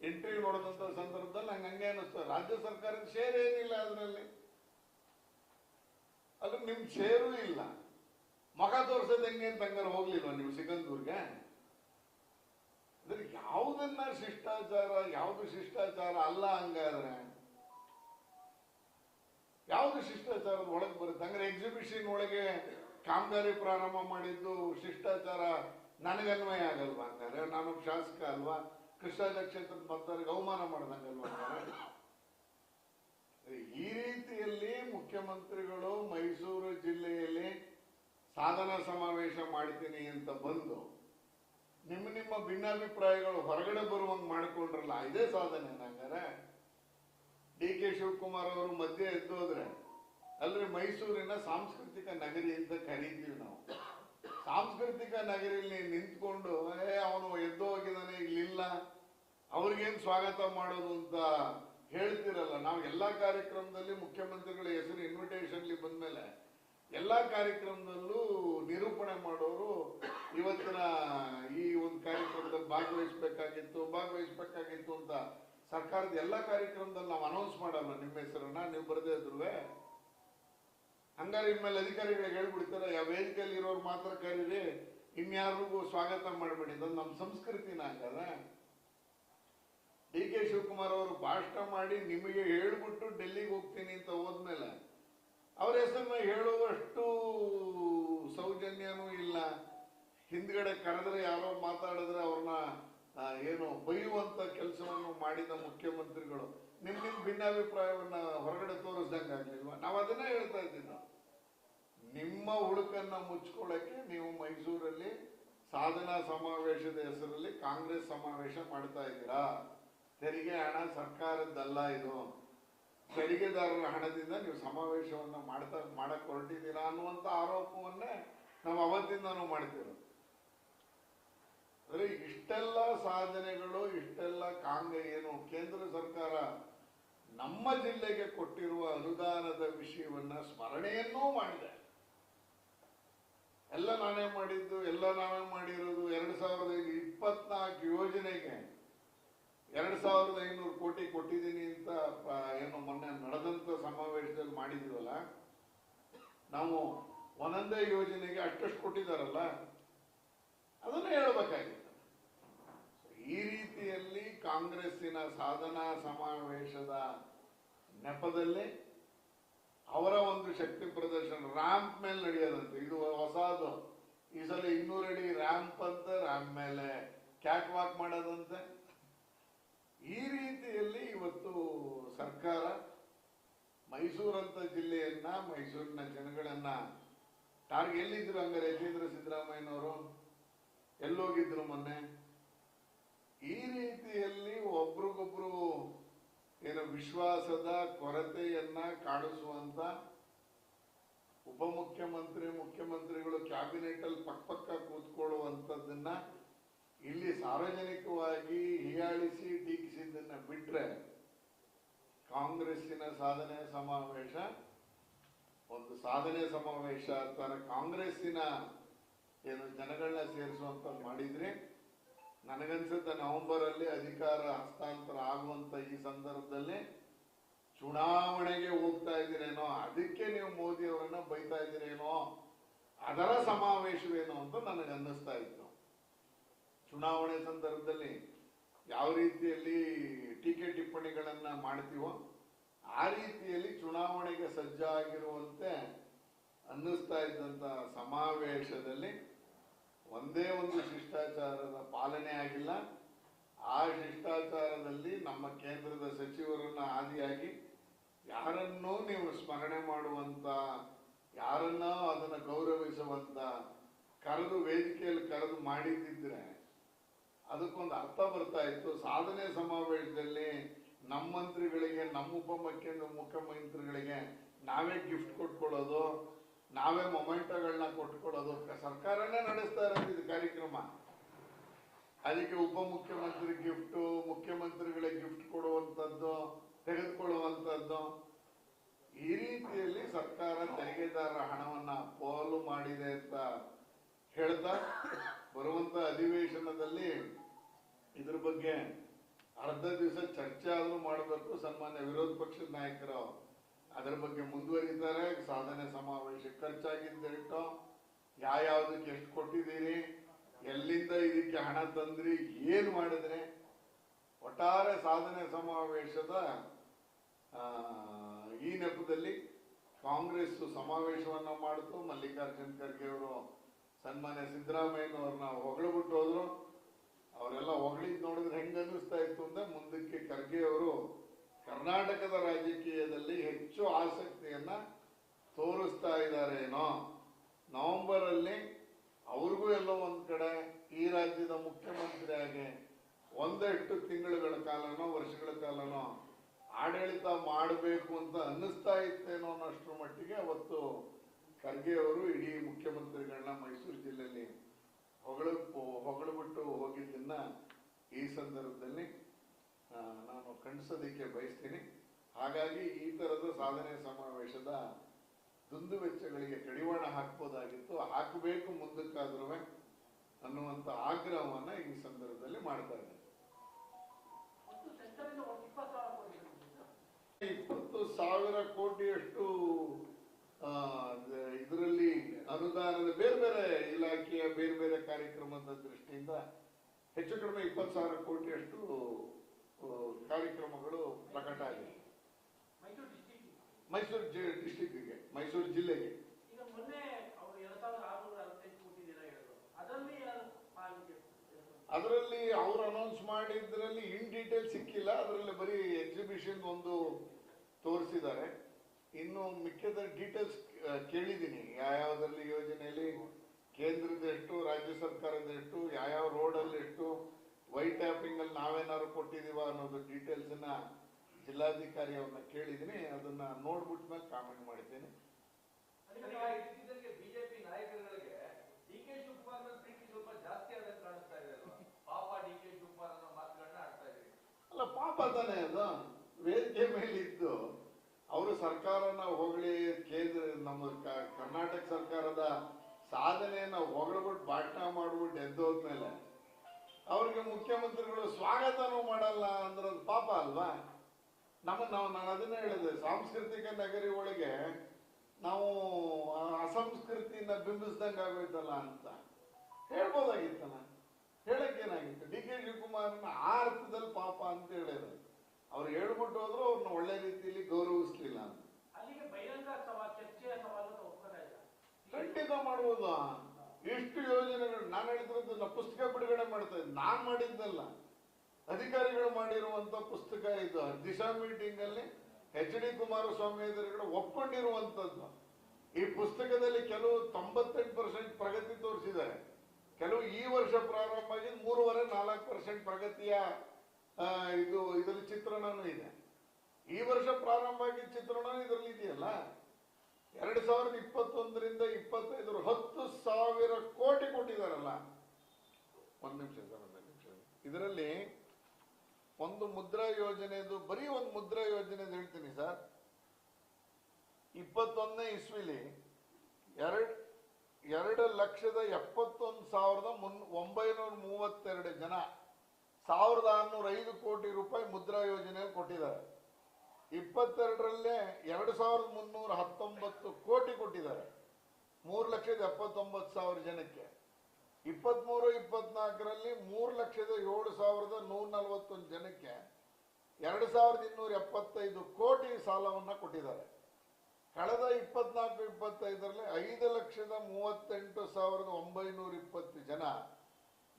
ಎಂಟ್ರಿ ನೋಡಿದಂತ ಸಂದರ್ಭದಲ್ಲಿ ನಂಗೆ ಹಂಗೆ ಅನಿಸ್ತು ರಾಜ್ಯ ಸರ್ಕಾರದ ಶೇರ್ ಏನಿಲ್ಲ ಅದರಲ್ಲಿ. ಅದು ನಿಮ್ ಶೇರು ಇಲ್ಲ. ಮಗ ತೋರ್ಸೋದ್ ಹೆಂಗೆ ಅಂತ ಹಂಗಾರೆ ಹೋಗ್ಲಿಲ್ವ ನೀವು ಸಿಗಂದೂರ್ಗೆ ಅಂದ್ರೆ ಯಾವುದನ್ನ ಶಿಷ್ಟಾಚಾರ, ಯಾವುದು ಶಿಷ್ಟಾಚಾರ ಅಲ್ಲ ಹಂಗಾದ್ರೆ? ಯಾವುದು ಶಿಷ್ಟಾಚಾರದ ಒಳಗೆ ಬರುತ್ತೆ? ಅಂದ್ರೆ ಎಕ್ಸಿಬಿಷನ್ ಒಳಗೆ ಕಾಮಗಾರಿ ಪ್ರಾರಂಭ ಮಾಡಿದ್ದು ಶಿಷ್ಟಾಚಾರ ನನಗನ್ವಯ ಆಗಲ್ವಾ ಹಂಗಾರೆ? ನಾನು ಶಾಸಕ ಅಲ್ವಾ? ಕೃಷ್ಣ ಕ್ಷೇತ್ರದ ಭಕ್ತರಿಗೆ ಅವಮಾನ ಮಾಡ್ದಂಗಲ್ವಾ ಈ ರೀತಿಯಲ್ಲಿ ಮುಖ್ಯಮಂತ್ರಿಗಳು ಮೈಸೂರು ಜಿಲ್ಲೆಯಲ್ಲಿ ಸಾಧನಾ ಸಮಾವೇಶ ಮಾಡ್ತೀನಿ ಅಂತ ಬಂದು ನಿಮ್ಮ ನಿಮ್ಮ ಭಿನ್ನಾಭಿಪ್ರಾಯಗಳು ಹೊರಗಡೆ ಬರುವಂಗ್ ಮಾಡಿಕೊಂಡ್ರಲ್ಲ, ಇದೇ ಸಾಧನೆ ಹಂಗಾರೆ. ಡಿ ಕೆ ಶಿವಕುಮಾರ್ ಅವರು ಮಧ್ಯೆ ಎದ್ದೋದ್ರೆ ಅಲ್ರಿ ಮೈಸೂರಿನ ಸಾಂಸ್ಕೃತಿಕ ನಗರಿ ಅಂತ ಕರೀತೀವಿ ನಾವು. ಸಾಂಸ್ಕೃತಿಕ ನಗರಿಲಿ ನಿಂತ್ಕೊಂಡು, ಏ, ಅವನು ಎದ್ದು ಹೋಗಿದ್ದಾನೆ ಇಲ್ಲಿಲ್ಲ. ಅವ್ರಿಗೇನ್ ಸ್ವಾಗತ ಮಾಡೋದು ಅಂತ ಹೇಳ್ತಿರಲ್ಲ, ನಾವು ಎಲ್ಲಾ ಕಾರ್ಯಕ್ರಮದಲ್ಲಿ ಮುಖ್ಯಮಂತ್ರಿಗಳ ಹೆಸರು ಇನ್ವಿಟೇಷನ್ಲಿ ಬಂದ್ಮೇಲೆ ಎಲ್ಲಾ ಕಾರ್ಯಕ್ರಮದಲ್ಲೂ ನಿರೂಪಣೆ ಮಾಡೋರು ಇವತ್ತಿನ ಈ ಒಂದು ಕಾರ್ಯಕ್ರಮದಲ್ಲಿ ಭಾಗವಹಿಸ್ಬೇಕಾಗಿತ್ತು ಭಾಗವಹಿಸ್ಬೇಕಾಗಿತ್ತು ಅಂತ ಸರ್ಕಾರದ ಎಲ್ಲಾ ಕಾರ್ಯಕ್ರಮದಲ್ಲಿ ನಾವು ಅನೌನ್ಸ್ ಮಾಡಲ್ಲ ನಿಮ್ಮ ಹೆಸರನ್ನ, ನೀವು ಬರದೇ ಇದ್ರುವೆ. ಹಂಗಾರೆ ಇನ್ಮೇಲೆ ಅಧಿಕಾರಿಗಳಿಗೆ ಹೇಳ್ಬಿಡ್ತಾರೆ ಯಾವ ವೇದಿಕೆಯಲ್ಲಿ ಇರೋರು ಮಾತ್ರ ಕರೀರಿ, ಇನ್ಯಾರಿಗೂ ಸ್ವಾಗತ ಮಾಡಬೇಡಿ. ಇದೊಂದು ನಮ್ಮ ಸಂಸ್ಕೃತಿನ ಹಂಗಾದ್ರೆ ಡಿ ಕೆ ಶಿವಕುಮಾರ್ ಅವರು ಭಾಷಣ ಮಾಡಿ ನಿಮಗೆ ಹೇಳ್ಬಿಟ್ಟು ಡೆಲ್ಲಿಗೆ ಹೋಗ್ತೀನಿ ಅಂತ ಹೋದ್ಮೇಲೆ ಅವ್ರ ಹೆಸರನ್ನ ಹೇಳುವಷ್ಟು ಸೌಜನ್ಯನೂ ಇಲ್ಲ. ಹಿಂದ್ಗಡೆ ಕರೆದ್ರೆ ಯಾರೋ ಮಾತಾಡಿದ್ರೆ ಅವ್ರನ್ನ ಏನು ಬೈಯುವಂತ ಕೆಲಸವನ್ನು ಮಾಡಿದ ಮುಖ್ಯಮಂತ್ರಿಗಳು. ನಿಮ್ ನಿಮ್ ಭಿನ್ನಾಭಿಪ್ರಾಯವನ್ನ ಹೊರಗಡೆ ತೋರಿಸ್ದಂಗ ಆಗ್ಲಿಲ್ವಾ? ನಾವು ಅದನ್ನೇ ಹೇಳ್ತಾ ಇದ್ದೀವಿ. ನಿಮ್ಮ ಹುಡುಕನ್ನ ಮುಚ್ಕೊಳ್ಳಕ್ಕೆ ನೀವು ಮೈಸೂರಲ್ಲಿ ಸಾಧನಾ ಸಮಾವೇಶದ ಹೆಸರಲ್ಲಿ ಕಾಂಗ್ರೆಸ್ ಸಮಾವೇಶ ಮಾಡ್ತಾ ಇದ್ದೀರಾ? ತೆರಿಗೆ ಹಣ ಸರ್ಕಾರದ್ದಲ್ಲ ಇದು. ತೆರಿಗೆದಾರರ ಹಣದಿಂದ ನೀವು ಸಮಾವೇಶವನ್ನ ಮಾಡ್ತಾ, ಮಾಡಕ್ ಹೊರಟಿದ್ದೀರಾ ಅನ್ನುವಂತ ಆರೋಪವನ್ನೇ ನಾವು ಅವತ್ತಿಂದನೂ ಮಾಡ್ತಿರೋದು. ಅಂದ್ರೆ ಇಷ್ಟೆಲ್ಲ ಸಾಧನೆಗಳು, ಇಷ್ಟೆಲ್ಲ ಕಾಂಗ ಏನು ಕೇಂದ್ರ ಸರ್ಕಾರ ನಮ್ಮ ಜಿಲ್ಲೆಗೆ ಕೊಟ್ಟಿರುವ ಅನುದಾನದ ವಿಷಯವನ್ನ ಸ್ಮರಣೆಯನ್ನೂ ಮಾಡಿದೆ. ಎಲ್ಲ ನಾನೇ ಮಾಡಿದ್ದು, ಎಲ್ಲ ನಾವೇ ಮಾಡಿರೋದು, ಎರಡ್ ಸಾವಿರದ ಇಪ್ಪತ್ನಾಲ್ಕು ಯೋಜನೆಗೆ ಎರಡ್ ಸಾವಿರದ ಐನೂರು ಕೋಟಿ ಕೊಟ್ಟಿದ್ದೀನಿ ಅಂತ ಏನು ಮೊನ್ನೆ ನಡೆದಂತ ಸಮಾವೇಶದಲ್ಲಿ ಮಾಡಿದ್ವಲ್ಲ, ನಾವು ಒಂದೊಂದೇ ಯೋಜನೆಗೆ ಅಷ್ಟಷ್ಟು ಕೊಟ್ಟಿದ್ದಾರಲ್ಲ, ಅದನ್ನ ಹೇಳಬೇಕಾಗಿತ್ತು. ಈ ರೀತಿಯಲ್ಲಿ ಕಾಂಗ್ರೆಸ್ಸಿನ ಸಾಧನಾ ಸಮಾವೇಶದ ನೆಪದಲ್ಲಿ ಅವರ ಒಂದು ಶಕ್ತಿ ಪ್ರದರ್ಶನ ರ್ಯಾಂಪ್ ಮೇಲೆ ನಡೆಯೋದಂತೆ. ಇದು ಹೊಸದು. ಈ ಸಲ ಇನ್ನೂರಡಿ ರ್ಯಾಂಪ್ ಅಂತ ರ್ಯಾಂಪ್ ಮೇಲೆ ಕ್ಯಾಟ್ ವಾಕ್ ಮಾಡೋದಂತೆ. ಈ ರೀತಿಯಲ್ಲಿ ಇವತ್ತು ಸರ್ಕಾರ ಮೈಸೂರಂತ ಜಿಲ್ಲೆಯನ್ನ, ಮೈಸೂರಿನ ಜನಗಳನ್ನ ಟಾರ್ಗ್ ಎಲ್ಲಿದ್ರು ಹಂಗಾರೆ ಯತೀಂದ್ರ ಸಿದ್ದರಾಮಯ್ಯನವರು, ಎಲ್ಲೋಗಿದ್ರು ಮೊನ್ನೆ, ಈ ರೀತಿಯಲ್ಲಿ ಒಬ್ರಿಗೊಬ್ರು ಏನು ವಿಶ್ವಾಸದ ಕೊರತೆಯನ್ನ ಕಾಣಿಸುವಂತ ಉಪಮುಖ್ಯಮಂತ್ರಿ, ಮುಖ್ಯಮಂತ್ರಿಗಳು ಕ್ಯಾಬಿನೆಟ್ ಅಲ್ಲಿ ಪಕ್ಕ ಕೂತ್ಕೊಳ್ಳುವಂತದ್ದನ್ನ ಇಲ್ಲಿ ಸಾರ್ವಜನಿಕವಾಗಿ ಹೀಯಾಳಿಸಿ ಟೀಕಿಸಿದ್ದನ್ನ ಬಿಟ್ರೆ ಕಾಂಗ್ರೆಸ್ಸಿನ ಸಾಧನೆ ಸಮಾವೇಶ, ಒಂದು ಸಾಧನೆ ಸಮಾವೇಶ ತರ ಕಾಂಗ್ರೆಸ್ಸಿನ ಏನು ಜನಗಳನ್ನ ಸೇರಿಸುವಂತ ಮಾಡಿದ್ರೆ ನನಗನ್ಸುತ್ತೆ ನವೆಂಬರ್ ಅಲ್ಲಿ ಅಧಿಕಾರ ಹಸ್ತಾಂತರ ಆಗುವಂತ ಈ ಸಂದರ್ಭದಲ್ಲಿ ಚುನಾವಣೆಗೆ ಹೋಗ್ತಾ ಇದ್ದೀರೇನೋ, ಅದಕ್ಕೆ ನೀವು ಮೋದಿ ಅವರನ್ನ ಬೈತಾ ಇದ್ದೀರೇನೋ, ಅದರ ಸಮಾವೇಶವೇನೋ ಅಂತ ನನಗೆ ಅನ್ನಿಸ್ತಾ ಇತ್ತು. ಚುನಾವಣೆ ಸಂದರ್ಭದಲ್ಲಿ ಯಾವ ರೀತಿಯಲ್ಲಿ ಟೀಕೆ ಟಿಪ್ಪಣಿಗಳನ್ನ ಮಾಡ್ತೀವೋ ಆ ರೀತಿಯಲ್ಲಿ ಚುನಾವಣೆಗೆ ಸಜ್ಜಾಗಿರುವಂತೆ ಅನ್ನಿಸ್ತಾ ಇದ್ದಂತ ಸಮಾವೇಶದಲ್ಲಿ ಒಂದೇ ಒಂದು ಶಿಷ್ಟಾಚಾರದ ಪಾಲನೆ ಆಗಿಲ್ಲ. ಆ ಶಿಷ್ಟಾಚಾರದಲ್ಲಿ ನಮ್ಮ ಕೇಂದ್ರದ ಸಚಿವರನ್ನ ಆದಿಯಾಗಿ ಯಾರನ್ನೂ ನೀವು ಸ್ಮರಣೆ ಮಾಡುವಂತ, ಯಾರನ್ನೋ ಅದನ್ನ ಗೌರವಿಸುವಂತ, ಕರೆದು ವೇದಿಕೆಯಲ್ಲಿ ಕರೆದು ಮಾಡಿದ್ದಿದ್ರೆ ಅದಕ್ಕೊಂದು ಅರ್ಥ ಬರ್ತಾ ಇತ್ತು. ಸಾಧನೆ ಸಮಾವೇಶದಲ್ಲಿ ನಮ್ಮ ಮಂತ್ರಿಗಳಿಗೆ, ನಮ್ಮ ಉಪಮುಖ್ಯ ಮುಖ್ಯಮಂತ್ರಿಗಳಿಗೆ ನಾವೇ ಗಿಫ್ಟ್ ಕೊಟ್ಕೊಳ್ಳೋದು, ನಾವೇ ಮೊಮೆಂಟೋಗಳನ್ನ ಕೊಟ್ಕೊಳ್ಳೋದು. ಸರ್ಕಾರನೇ ನಡೆಸ್ತಾ ಇರೋದು ಇದು ಕಾರ್ಯಕ್ರಮ. ಅದಕ್ಕೆ ಉಪಮುಖ್ಯಮಂತ್ರಿ ಗಿಫ್ಟ್ ಮುಖ್ಯಮಂತ್ರಿಗಳಿಗೆ ಗಿಫ್ಟ್ ಕೊಡುವಂತದ್ದು ತೆಗೆದುಕೊಳ್ಳುವಂತದ್ದು ಈ ರೀತಿಯಲ್ಲಿ ಸರ್ಕಾರ ತೆರಿಗೆದಾರರ ಹಣವನ್ನ ಪೋಲು ಮಾಡಿದೆ ಅಂತ ಹೇಳ್ತಾ ಬರುವಂತ ಅಧಿವೇಶನದಲ್ಲಿ ಇದ್ರ ಬಗ್ಗೆ ಅರ್ಧ ದಿವಸ ಚರ್ಚೆ ಆದರೂ ಮಾಡಬೇಕು, ಸನ್ಮಾನ್ಯ ವಿರೋಧ ಪಕ್ಷದ ನಾಯಕರು ಅದರ ಬಗ್ಗೆ ಮುಂದುವರಿತಾರೆ. ಸಾಧನೆ ಸಮಾವೇಶ ಖರ್ಚಾಗಿದ್ದೆಷ್ಟೋ ಯಾವ್ಯಾವ್ದಕ್ಕೆ ಎಷ್ಟು ಕೊಟ್ಟಿದ್ದೀರಿ, ಎಲ್ಲಿಂದ ಇದಕ್ಕೆ ಹಣ ತಂದ್ರಿ, ಏನು ಮಾಡಿದ್ರೆ? ಒಟ್ಟಾರೆ ಸಾಧನೆ ಸಮಾವೇಶದ ಈ ನೆಪದಲ್ಲಿ ಕಾಂಗ್ರೆಸ್ ಸಮಾವೇಶವನ್ನು ಮಾಡಿತು. ಮಲ್ಲಿಕಾರ್ಜುನ್ ಖರ್ಗೆ ಅವರು ಸನ್ಮಾನ್ಯ ಸಿದ್ದರಾಮಯ್ಯನವ್ರನ್ನ ಹೊಗಳ್ಬಿಟ್ಟು ಹೋದ್ರು. ಅವರೆಲ್ಲ ಹೊಗಳಿದ್ ನೋಡಿದ್ರೆ ಹೆಂಗೆ ಅನ್ನಿಸ್ತಾ ಇತ್ತು ಅಂದ್ರೆ ಮುಂದಕ್ಕೆ ಖರ್ಗೆ ಅವರು ಕರ್ನಾಟಕದ ರಾಜಕೀಯದಲ್ಲಿ ಹೆಚ್ಚು ಆಸಕ್ತಿಯನ್ನ ತೋರಿಸ್ತಾ ಇದ್ದಾರೇನೋ ನವೆಂಬರ್ ಅಲ್ಲಿ ಅವ್ರಿಗೂ ಎಲ್ಲೋ ಒಂದ್ ಕಡೆ ಈ ರಾಜ್ಯದ ಮುಖ್ಯಮಂತ್ರಿ ಆಗಿ ಒಂದೆಷ್ಟು ತಿಂಗಳುಗಳ ಕಾಲನೋ, ವರ್ಷಗಳ ಕಾಲನೋ ಆಡಳಿತ ಮಾಡಬೇಕು ಅಂತ ಅನ್ನಿಸ್ತಾ ಇತ್ತೇನೋ ಅನ್ನೋಷ್ಟು ಮಟ್ಟಿಗೆ ಅವತ್ತು ಖರ್ಗೆ ಅವರು ಇಡೀ ಮೈಸೂರು ಜಿಲ್ಲೆಯಲ್ಲಿ ಹೊಗಳ ಹೊಗಳ್ಬಿಟ್ಟು ಹೋಗಿದ್ದನ್ನ ಈ ಸಂದರ್ಭದಲ್ಲಿ ನಾನು ಖಂಡಿಸೋದಕ್ಕೆ ಬಯಸ್ತೀನಿ. ಹಾಗಾಗಿ ಈ ತರದ ಸಾಧನೆ ಸಮಾವೇಶದ ದುಂದು ವೆಚ್ಚಗಳಿಗೆ ಕಡಿವಾಣ ಹಾಕ್ಬೋದಾಗಿತ್ತು. ಹಾಕಬೇಕು ಮುಂದಕ್ಕಾದ್ರೂ ಅನ್ನುವಂತ ಆಗ್ರಹವನ್ನ ಈ ಸಂದರ್ಭದಲ್ಲಿ ಮಾಡ್ತಾ ಇದ್ದಾರೆ. ಇಪ್ಪತ್ತು ಸಾವಿರ ಕೋಟಿಯಷ್ಟು ಇದರಲ್ಲಿ ಅನುದಾನದ ಬೇರೆ ಬೇರೆ ಇಲಾಖೆಯ ಬೇರೆ ಬೇರೆ ಕಾರ್ಯಕ್ರಮದ ದೃಷ್ಟಿಯಿಂದ ಹೆಚ್ಚು ಕಡಿಮೆ ಇಪ್ಪತ್ತು ಸಾವಿರ ಕೋಟಿಯಷ್ಟು ಕಾರ್ಯಕ್ರಮಗಳು ಪ್ರಕಟ ಆಗಿದೆ. ಮೈಸೂರು ಡಿಸ್ಟಿಕ್ ಮೈಸೂರು ಡಿಸ್ಟಿಕ್ಗೆ ಮೈಸೂರು ಜಿಲ್ಲೆಗೆ. ಅದರಲ್ಲಿ ಅವ್ರು ಅನೌನ್ಸ್ ಮಾಡಿದ್ರಲ್ಲಿ ಇನ್ ಡೀಟೇಲ್ ಸಿಕ್ಕಿಲ್ಲ. ಅದರಲ್ಲಿ ಬರೀ ಎಕ್ಸಿಬಿಷನ್ ಒಂದು ತೋರಿಸಿದ್ದಾರೆ. ಇನ್ನು ಮಿಕ್ಕಿದ ಡೀಟೇಲ್ಸ್ ಕೇಳಿದ್ದೀನಿ. ಯಾವ್ಯಾವ್ದ್ರಲ್ಲಿ ಯೋಜನೆಯಲ್ಲಿ ಕೇಂದ್ರದ ಎಷ್ಟು ರಾಜ್ಯ ಸರ್ಕಾರದ ಎಷ್ಟು ಯಾವ್ಯಾವ ರೋಡಲ್ಲಿ ಎಷ್ಟು ವೈಟ್ ಟ್ಯಾಪಿಂಗ್ ಅಲ್ಲಿ ನಾವೇನಾದ್ರು ಕೊಟ್ಟಿದೀವ ಅನ್ನೋದು ಡೀಟೇಲ್ಸ್ ಅನ್ನ ಜಿಲ್ಲಾಧಿಕಾರಿ ಅವ್ರನ್ನ ಕೇಳಿದ್ದೀನಿ. ಅದನ್ನ ನೋಡ್ಬಿಟ್ಟ ಮೇಲೆ ಕಾಮೆಂಟ್ ಮಾಡಿದ್ದೀನಿ ಈಗ ಇತ್ತೀಚೆಗೆ ಬಿಜೆಪಿ ನಾಯಕರುಗಳಿಗೆ ಡಿ ಕೆ ಶಿವಕುಮಾರ್ ಮೇಲೆ ಪ್ರೀತಿ ಸ್ವಲ್ಪ ಜಾಸ್ತಿ ಆದಂಗೆ ಕಾಣಿಸ್ತಾ ಇದೆ ಅಲ್ವಾ? ಪಾಪ ಡಿ ಕೆ ಶಿವಕುಮಾರ್ ಅನ್ನೋ ಮಾತುಗಳನ್ನ ಆಡ್ತಾ ಇದ್ದೀವಿ. ಅಲ್ಲ ಪಾಪ ತಾನೇ ಅದು? ವೇದಿಕೆ ಮೇಲೆ ಇದ್ದು ಅವರು ಸರ್ಕಾರನ ಹೊಗಳಿ ಕೇಂದ್ರ ನಮ್ಮ ಕರ್ನಾಟಕ ಸರ್ಕಾರದ ಸಾಧನೆಯನ್ನ ಹೊಗಳ್ಬಿಟ್ಟು ಭಾಷಣ ಮಾಡ್ಬಿಟ್ಟು ಎದ್ದೋದ್ಮೇಲೆ ಅವ್ರಿಗೆ ಮುಖ್ಯಮಂತ್ರಿಗಳು ಸ್ವಾಗತನೂ ಮಾಡಲ್ಲ ಅಂದ್ರೆ ಅದು ಪಾಪ ಅಲ್ವಾ? ನಮ್ಮ ನಾವು, ನಾನು ಅದನ್ನೇ ಹೇಳಿದೆ, ಸಾಂಸ್ಕೃತಿಕ ನಗರಿ ಒಳಗೆ ನಾವು ಆ ಅಸಂಸ್ಕೃತಿನ ಬಿಂಬಿಸ್ದಂಗೆ ಆಗೋಯ್ತಲ್ಲ ಅಂತ. ಹೇಳ್ಬೋದಾಗಿತ್ತಲ್ಲ? ಹೇಳಕ್ಕೇನಾಗಿತ್ತು? ಡಿ ಕೆ ಶಿವಕುಮಾರ್ನ ಆ ಅರ್ಥದಲ್ಲಿ ಪಾಪ ಅಂತ ಹೇಳಿದ್ರು. ಅವ್ರು ಹೇಳ್ಬಿಟ್ಟು ಹೋದ್ರು ಅವ್ರನ್ನ ಒಳ್ಳೆ ರೀತಿಯಲ್ಲಿ ಗೌರವಿಸ್ಲಿಲ್ಲ. ಅಂತ ಖಂಡಿತ ಮಾಡ್ಬೋದು. ಎಷ್ಟು ಯೋಜನೆಗಳು ನಾನು ಹೇಳಿದ್ರದ್ದು ನಾ ಪುಸ್ತಕ ಬಿಡುಗಡೆ ಮಾಡ್ತಾ ಇದ್ದೆ. ನಾನ್ ಮಾಡಿದ್ದಲ್ಲ. ಅಧಿಕಾರಿಗಳು ಮಾಡಿರುವಂತ ಪುಸ್ತಕ ಇದು. ದಿಶಾ ಮೀಟಿಂಗ್ ಅಲ್ಲಿ ಎಚ್ ಡಿ ಕುಮಾರಸ್ವಾಮಿ ಎದುರುಗಡೆ ಒಪ್ಕೊಂಡಿರುವಂತದ್ದು. ಈ ಪುಸ್ತಕದಲ್ಲಿ ಕೆಲವು ತೊಂಬತ್ತೆಂಟು ಪರ್ಸೆಂಟ್ ಪ್ರಗತಿ ತೋರಿಸಿದ್ದಾರೆ. ಕೆಲವು ಈ ವರ್ಷ ಪ್ರಾರಂಭ ಆಗಿದ್ದು ಮೂರುವರೆ ನಾಲ್ಕು ಪರ್ಸೆಂಟ್ ಪ್ರಗತಿಯ ಇದು ಇದರಲ್ಲಿ ಚಿತ್ರಣನೂ ಇದೆ. ಈ ವರ್ಷ ಪ್ರಾರಂಭ ಆಗಿದ್ದ ಚಿತ್ರಣ ಇದರಲ್ಲಿ ಇದೆಯಲ್ಲ? ಎರಡು ಸಾವಿರದ ಇಪ್ಪತ್ತೊಂದರಿಂದ ಇಪ್ಪತ್ತೈದರ ಹತ್ತು ಸಾವಿರ ಕೋಟಿ ಕೊಟ್ಟಿದ್ದಾರಲ್ಲ. ಒಂದು ನಿಮಿಷ ಸರ್, ಒಂದ್ ನಿಮಿಷ. ಇದರಲ್ಲಿ ಒಂದು ಮುದ್ರಾ ಯೋಜನೆದು, ಬರೀ ಒಂದು ಮುದ್ರಾ ಯೋಜನೆದು ಹೇಳ್ತೀನಿ ಸರ್. ಇಪ್ಪತ್ತೊಂದನೇ ಇಸ್ವಿಲಿ ಎರಡ್, ಎರಡು ಲಕ್ಷದ ಎಪ್ಪತ್ತೊಂದು ಸಾವಿರದ ಮುನ್ ಒಂಬೈನೂರ ಮೂವತ್ತೆರಡು ಜನ ಸಾವಿರದ ಆರ್ನೂರ ಐದು ಕೋಟಿ ರೂಪಾಯಿ ಮುದ್ರಾ ಯೋಜನೆ ಕೊಟ್ಟಿದ್ದಾರೆ. ಇಪ್ಪತ್ತೆರಡರಲ್ಲೇ ಎರಡು ಸಾವಿರದ ಮುನ್ನೂರ ಹತ್ತೊಂಬತ್ತು ಕೋಟಿ ಕೊಟ್ಟಿದ್ದಾರೆ. ಮೂರು ಲಕ್ಷದ ಎಪ್ಪತ್ತೊಂಬತ್ತು ಸಾವಿರ ಜನಕ್ಕೆ. ಇಪ್ಪತ್ಮೂರು ಇಪ್ಪತ್ನಾಲ್ಕರಲ್ಲಿ ಮೂರು ಲಕ್ಷದ ಏಳು ಸಾವಿರದ ನೂರ ನಲವತ್ತೊಂದು ಜನಕ್ಕೆ ಎರಡು ಸಾವಿರದ ಇನ್ನೂರ ಎಪ್ಪತ್ತೈದು ಕೋಟಿ ಸಾಲವನ್ನು ಕೊಟ್ಟಿದ್ದಾರೆ. ಕಳೆದ ಇಪ್ಪತ್ನಾಲ್ಕು ಇಪ್ಪತ್ತೈದರಲ್ಲಿ ಐದು ಲಕ್ಷದ ಮೂವತ್ತೆಂಟು ಸಾವಿರದ ಒಂಬೈನೂರ ಇಪ್ಪತ್ತು ಜನ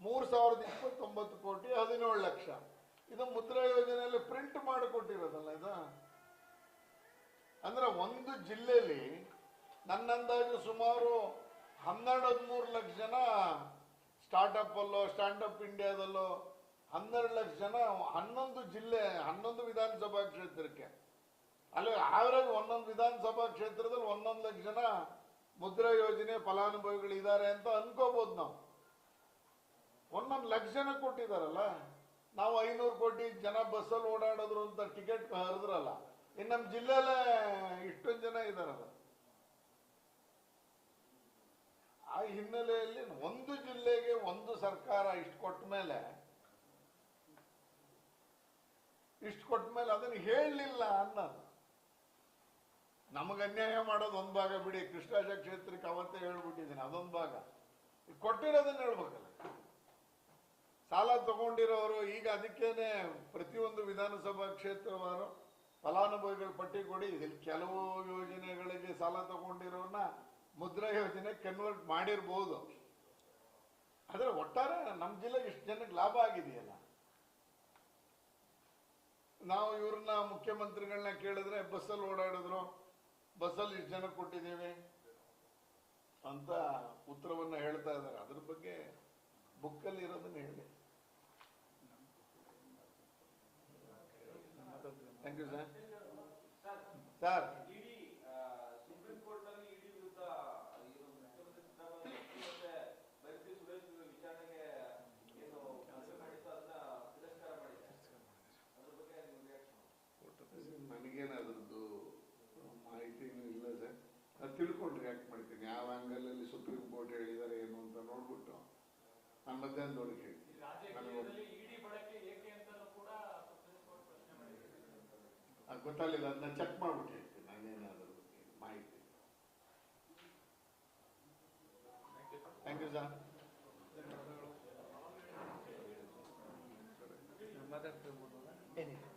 ಮೂರು ಸಾವಿರದ ಇಪ್ಪತ್ತೊಂಬತ್ತು ಕೋಟಿ ಹದಿನೇಳು ಲಕ್ಷ. ಇದು ಮುದ್ರಾ ಯೋಜನೆಯಲ್ಲಿ ಪ್ರಿಂಟ್ ಮಾಡಿಕೊಟ್ಟಿರೋದಲ್ಲ ಇದು? ಅಂದ್ರೆ ಒಂದು ಜಿಲ್ಲೆಯಲ್ಲಿ ನನ್ನ ಅಂದಾಜು ಸುಮಾರು ಹನ್ನೆರಡು ಹದಿಮೂರು ಲಕ್ಷ ಜನ ಸ್ಟಾರ್ಟಪ್ ಅಲ್ಲೋ ಸ್ಟ್ಯಾಂಡಪ್ ಇಂಡಿಯಾದಲ್ಲೋ ಹನ್ನೆರಡು ಲಕ್ಷ ಜನ ಹನ್ನೊಂದು ಜಿಲ್ಲೆ, ಹನ್ನೊಂದು ವಿಧಾನಸಭಾ ಕ್ಷೇತ್ರಕ್ಕೆ. ಅಲ್ಲಿ ಆವರೇಜ್ ಒಂದೊಂದು ವಿಧಾನಸಭಾ ಕ್ಷೇತ್ರದಲ್ಲಿ ಒಂದೊಂದು ಲಕ್ಷ ಜನ ಮುದ್ರಾ ಯೋಜನೆ ಫಲಾನುಭವಿಗಳು ಇದ್ದಾರೆ ಅಂತ ಅನ್ಕೋಬಹುದು ನಾವು. ಒಂದೊಂದು ಲಕ್ಷ ಜನ ಕೊಟ್ಟಿದಾರಲ್ಲ? ನಾವು ಐನೂರು ಕೋಟಿ ಜನ ಬಸ್ಸಲ್ಲಿ ಓಡಾಡಿದ್ರು ಅಂತ ಟಿಕೆಟ್ ಹರಿದ್ರಲ್ಲ, ಇನ್ನು ನಮ್ಮ ಜಿಲ್ಲೆಲ್ಲ ಇಷ್ಟೊಂದು ಜನ ಇದಾರಲ್ಲ. ಆ ಹಿನ್ನೆಲೆಯಲ್ಲಿ ಒಂದು ಜಿಲ್ಲೆಗೆ ಒಂದು ಸರ್ಕಾರ ಇಷ್ಟು ಕೊಟ್ಟ ಮೇಲೆ, ಇಷ್ಟು ಕೊಟ್ಟ ಮೇಲೆ ಅದನ್ನು ಹೇಳಲಿಲ್ಲ ಅನ್ನೋದು. ನಮಗೆ ಅನ್ಯಾಯ ಮಾಡೋದು ಒಂದು ಭಾಗ ಬಿಡಿ, ಕೃಷ್ಣರಾಜ ಕ್ಷೇತ್ರಕ್ಕೆ ಅವತ್ತೇ ಹೇಳ್ಬಿಟ್ಟಿದ್ದೀನಿ, ಅದೊಂದು ಭಾಗ. ಕೊಟ್ಟಿರೋದನ್ನ ಹೇಳ್ಬೇಕಲ್ಲ. ಸಾಲ ತಗೊಂಡಿರೋರು ಈಗ ಅದಕ್ಕೇನೆ ಪ್ರತಿಯೊಂದು ವಿಧಾನಸಭಾ ಕ್ಷೇತ್ರವಾರು ಫಲಾನುಭವಿಗಳ ಪಟ್ಟಿ ಕೊಡಿ. ಕೆಲವು ಯೋಜನೆಗಳಿಗೆ ಸಾಲ ತಗೊಂಡಿರೋನ್ನ ಮುದ್ರಾ ಯೋಜನೆ ಕನ್ವರ್ಟ್ ಮಾಡಿರ್ಬೋದು. ಆದ್ರೆ ಒಟ್ಟಾರೆ ನಮ್ಮ ಜಿಲ್ಲೆಗೆ ಇಷ್ಟು ಜನಕ್ಕೆ ಲಾಭ ಆಗಿದೆಯಲ್ಲ. ನಾವು ಇವ್ರನ್ನ ಮುಖ್ಯಮಂತ್ರಿಗಳನ್ನ ಕೇಳಿದ್ರೆ ಬಸ್ಸಲ್ಲಿ ಓಡಾಡಿದ್ರು, ಬಸ್ಸಲ್ಲಿ ಇಷ್ಟು ಜನಕ್ಕೆ ಕೊಟ್ಟಿದ್ದೀವಿ ಅಂತ ಉತ್ತರವನ್ನ ಹೇಳ್ತಾ ಇದ್ದಾರೆ. ಅದ್ರ ಬಗ್ಗೆ ಬುಕ್ಕಲ್ಲಿ ಇರೋದನ್ನ ಹೇಳಿ. Thank you sir sir you sir ಧನ್ಯವಾದಗಳು